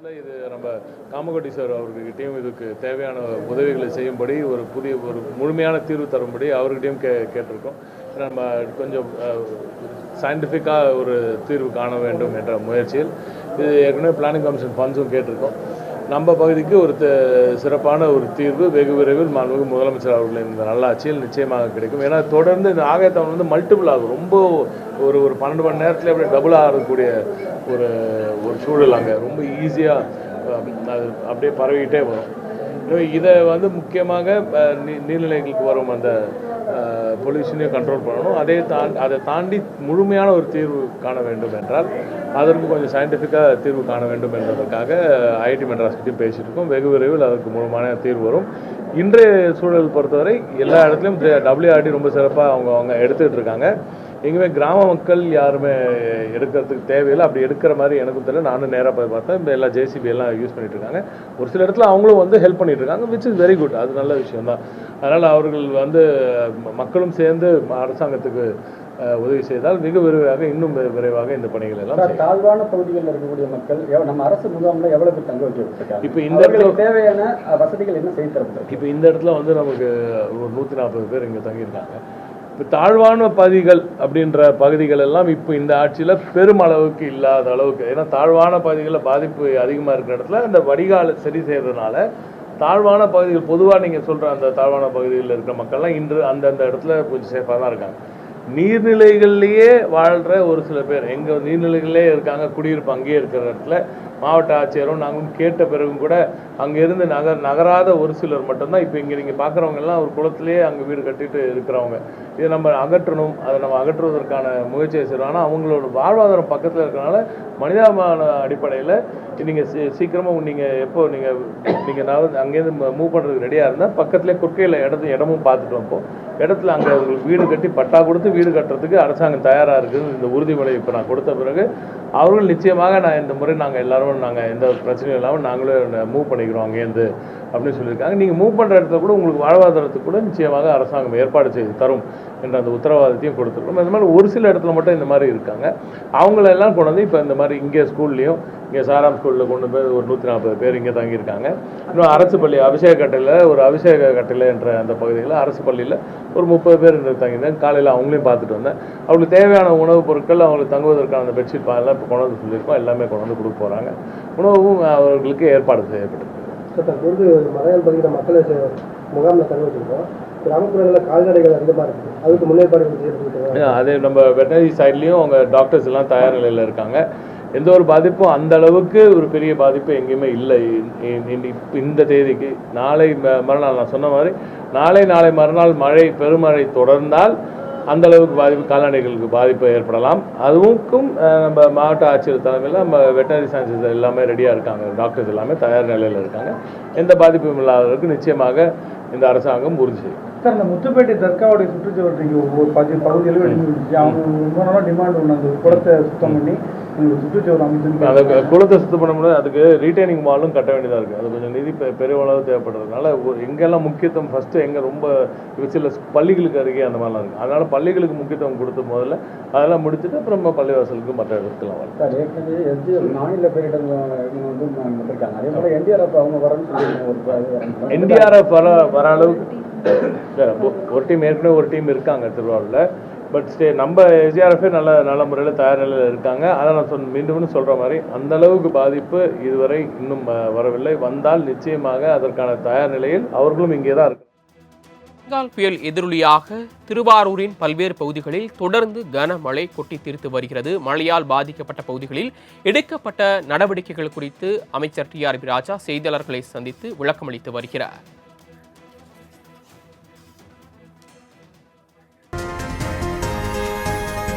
ஆஃபீஸில் இது நம்ம காமகோட்டி சார் அவர்கிட்டையும் இதுக்கு தேவையான உதவிகளை செய்யும்படி ஒரு புதிய ஒரு முழுமையான தீர்வு தரும்படி அவர்கிட்டையும் கே கேட்டிருக்கோம். நம்ம கொஞ்சம் சயின்டிஃபிக்காக ஒரு தீர்வு காண வேண்டும் என்ற முயற்சியில் இது ஏற்கனவே பிளானிங் கமிஷன் ஃபண்ட்ஸும் கேட்டிருக்கோம். நம்ம பகுதிக்கு ஒரு த- சிறப்பான ஒரு தீர்வு வெகு விரைவில் மாண்புமிகு முதலமைச்சர் அவர்களின் இந்த நல்லாட்சியில் நிச்சயமாக கிடைக்கும். ஏன்னா தொடர்ந்து இந்த ஆகாயத்தவன் வந்து மல்டிபிள் ஆகும். ரொம்ப ஒரு ஒரு பன்னெண்டு மணி நேரத்தில் அப்படியே டபுள் ஆகக்கூடிய ஒரு ஒரு சூழல் அங்கே. ரொம்ப ஈஸியாக அது அப்படியே பரவிக்கிட்டே வரும். இதை வந்து முக்கியமாக நீ- நீர்நிலைகளுக்கு வரும் அந்த பொல்யூஷனையும் கண்ட்ரோல் பண்ணணும். அதே தாண்டி அதை தாண்டி முழுமையான ஒரு தீர்வு காண வேண்டும் என்றால் அதற்கு கொஞ்சம் சயின்டிஃபிக்காக தீர்வு காண வேண்டும் என்பதற்காக ஐஐடி மெட்ராஸ் கிட்டையும் பேசிட்டு இருக்கோம். வெகு விரைவில் அதற்கு முழுமையான தீர்வு வரும். இன்றைய சூழல் பொறுத்தவரை எல்லா இடத்துலையும் டபிள்யூஆர்டி ரொம்ப சிறப்பாக அவங்க அவங்க எடுத்துக்கிட்டு இருக்காங்க. எங்கேயுமே கிராம மக்கள் யாருமே எடுக்கிறதுக்கு தேவையில்லை. அப்படி எடுக்கிற மாதிரி எனக்கும் தெரியல. நானும் நேராக போய் பார்த்தேன். இப்போ எல்லா ஜேசிபி எல்லாம் யூஸ் பண்ணிட்டு இருக்காங்க. ஒரு சில இடத்துல அவங்களும் வந்து ஹெல்ப் பண்ணிட்டு இருக்காங்க விச் இஸ் வெரி குட் அது நல்ல விஷயம் தான் அதனால் அவர்கள் வந்து மக்களும் சேர்ந்து அரசாங்கத்துக்கு உதவி செய்தால் மிக விரைவாக இன்னும் விரைவாக இந்த பணிகள் எல்லாம் தாழ்வான பகுதிகளில் இருக்கக்கூடிய மக்கள் நம்ம அரசு முகாம்ல எவ்வளவு பேர் தங்க வைக்கப்பட்டிருக்காங்க இப்போ இந்த அவர்களுக்கு தேவையான வசதிகள் என்ன செய்து தரப்பட்டிருக்கு? இப்போ இந்த இடத்துல வந்து நமக்கு ஒரு நூற்றி நாற்பது பேர் இங்கே தங்கியிருக்காங்க. இப்போ தாழ்வான பகுதிகள் அப்படின்ற பகுதிகள் எல்லாம் இப்போ இந்த ஆட்சியில் பெருமளவுக்கு இல்லாத அளவுக்கு ஏன்னா தாழ்வான பகுதிகளில் பாதிப்பு அதிகமாக இருக்கிற இடத்துல அந்த வடிகால் சரி செய்கிறதுனால தாழ்வான பகுதிகள் பொதுவாக நீங்கள் சொல்கிற அந்த தாழ்வான பகுதிகளில் இருக்கிற மக்கள்லாம் இன்று அந்தந்த இடத்துல கொஞ்சம் சேஃபாக தான் இருக்காங்க. நீர்நிலைகள்லேயே வாழ்கிற ஒரு சில பேர். எங்கள் நீர்நிலைகளே இருக்காங்க குடியிருப்பு அங்கேயே இருக்கிற இடத்துல. மாவட்ட ஆட்சியரும் நாங்களும் கேட்ட பிறகும் கூட அங்கேருந்து நகர் நகராத ஒரு சிலர் மட்டும்தான். இப்போ இங்கே நீங்கள் பார்க்குறவங்கெல்லாம் ஒரு குளத்துலேயே அங்கே வீடு கட்டிட்டு இருக்கிறவங்க. இதை நம்ம அகற்றணும் அதை நம்ம அகற்றுவதற்கான முயற்சியை செய்கிறோம் ஆனால் அவங்களோட வாழ்வாதாரம் பக்கத்தில் இருக்கிறனால மனிதாபிமான அடிப்படையில் நீங்கள் சீ சீக்கிரமாக நீங்கள் எப்போ நீங்கள் நீங்கள் நான் அங்கேருந்து மூவ் பண்ணுறதுக்கு ரெடியாக இருந்தால் பக்கத்துலேயே குறுக்கையில் இடத்து இடமும் பார்த்துட்டு வைப்போம். இடத்துல அங்கே அவங்களுக்கு வீடு கட்டி பட்டா கொடுத்து வீடு கட்டுறதுக்கு அரசாங்கம் தயாராக இருக்குது. இந்த உறுதிமொழி இப்போ நான் கொடுத்த பிறகு அவர்கள் நிச்சயமாக நான் இந்த முறை நாங்கள் எல்லாரும் நாங்கள் எந்த பிரச்சனையும் இல்லாமல் நாங்களே மூவ் பண்ணிக்கிறோம் அங்கேருந்து அப்படின்னு சொல்லியிருக்காங்க. நீங்கள் மூவ் பண்ணுற இடத்துல கூட உங்களுக்கு வாழ்வாதாரத்துக்கு கூட நிச்சயமாக அரசாங்கம் ஏற்பாடு செய்து தரும் என்ற அந்த உத்தரவாதத்தையும் கொடுத்துருக்கோம் இந்த மாதிரி ஒரு சில இடத்துல மட்டும் இந்த மாதிரி இருக்காங்க. அவங்களெல்லாம் கொண்டு வந்து இப்போ இந்த மாதிரி இங்கே ஸ்கூல்லையும் இங்கே சாராம் ஸ்கூலில் கொண்டு போய் ஒரு நூற்றி நாற்பது பேர் இங்கே தங்கியிருக்காங்க. இன்னும் அரசு பள்ளி அபிஷேக கட்டையில் ஒரு அபிஷேக கட்டையில் என்ற அந்த பகுதியில் அரசு பள்ளியில் ஒரு முப்பது பேர் இன்று தங்கியிருந்தாங்க. காலையில் அவங்களையும் பார்த்துட்டு வந்தேன். அவங்களுக்கு தேவையான உணவுப் பொருட்கள் அவங்களுக்கு தங்குவதற்கான அந்த பெட்ஷீட் எல்லாம் இப்போ கொண்டு வந்து சொல்லியிருக்கோம். எல்லாமே கொண்டு வந்து கொடுக்க போகிறாங்க உணவும் அவர்களுக்கு ஏற்பாடு செய்யப்பட்டிருக்கு. சார் தற்போது மலையாள பகுதியில் மக்களை முகாமில் தங்க வச்சிருக்கோம். கிராமப்புறங்களில் கால்நடைகள் அதிகமாக இருக்குது அதுக்கு செய்யப்பட்டு அது நம்ம வெட்டனரி சைட்லேயும் அவங்க டாக்டர்ஸ் எல்லாம் தயார் நிலையில் இருக்காங்க. எந்த ஒரு பாதிப்பும் அந்த அளவுக்கு ஒரு பெரிய பாதிப்பு எங்கேயுமே இல்லை. இந்த தேதிக்கு. நாளை மறுநாள் நான் சொன்ன மாதிரி நாளை நாளை மறுநாள் மழை பெருமழை தொடர்ந்தால் அந்த அளவுக்கு பாதிப்பு கால்நடைகளுக்கு பாதிப்பு ஏற்படலாம். அதுவுக்கும் அஹ், நம்ம மாவட்ட ஆட்சியர் தலைமையில் நம்ம வெட்டனரி சயின்சஸ் எல்லாமே ரெடியாக இருக்காங்க. டாக்டர்ஸ் எல்லாமே தயார் நிலையில் இருக்காங்க. எந்த பாதிப்பும் இல்லாதவருக்கு நிச்சயமாக இந்த அரசாங்கம் உறுதி செய்யும். சார் இந்த முத்துப்பேட்டை தர்காவுடைய சுற்றுச்சுவர் இங்கே ஒவ்வொரு பகுதி பகுதியில் இருந்துச்சு அவங்க ரொம்ப நாளாக டிமாண்ட் ஒன்று அந்த குளத்தை சுத்தம் பண்ணி அமைச்சு அந்த குளத்தை சுத்தம் பண்ண முடியாது அதுக்கு ரீட்டைனிங் வாலும் கட்ட வேண்டியதாக இருக்குது அது கொஞ்சம் நிதி பெ- பெரிய அளவு தேவைப்படுறதுனால எங்கெல்லாம் முக்கியத்துவம் ஃபஸ்ட்டு எங்கே ரொம்ப சில பள்ளிகளுக்கு அருகே அந்த மாதிரிலாம் இருக்குது அதனால பள்ளிகளுக்கு முக்கியத்துவம் கொடுத்த முதல்ல அதெல்லாம் முடிச்சுட்டு அப்புறம் பள்ளிவாசலுக்கு மற்ற இடத்துக்குலாம் வரலாம் சார் ஏற்கனவே எஸ்டி மாநில இவங்க வந்து அதே போல என்டிஆர்எஃப் அவங்க வரணும். என்டிஆர்எஃப் வர வர அளவுக்கு ஒரு டீம் ஏற்கனவே ஒரு டீம் இருக்காங்க திருவாரூரில். பட் ஸ்டே நம்ம எஸ்டிஆர்எஃபே நல்ல நல்ல முறையில் தயார் நிலையில் இருக்காங்க. அதை நான் சொன்ன மீண்டும் சொல்கிற மாதிரி அந்த அளவுக்கு பாதிப்பு இதுவரை இன்னும் வரவில்லை. வந்தால் நிச்சயமாக அதற்கான தயார் நிலையில் அவர்களும் இங்கே தான் இருக்கு பெங்கால் புயல் எதிரொலியாக திருவாரூரின் பல்வேறு பகுதிகளில் தொடர்ந்து கனமழை கொட்டி தீர்த்து வருகிறது. மழையால் பாதிக்கப்பட்ட பகுதிகளில் எடுக்கப்பட்ட நடவடிக்கைகள் குறித்து அமைச்சர் டி ஆர் பி ராஜா செய்தியாளர்களை சந்தித்து விளக்கமளித்து வருகிறார்.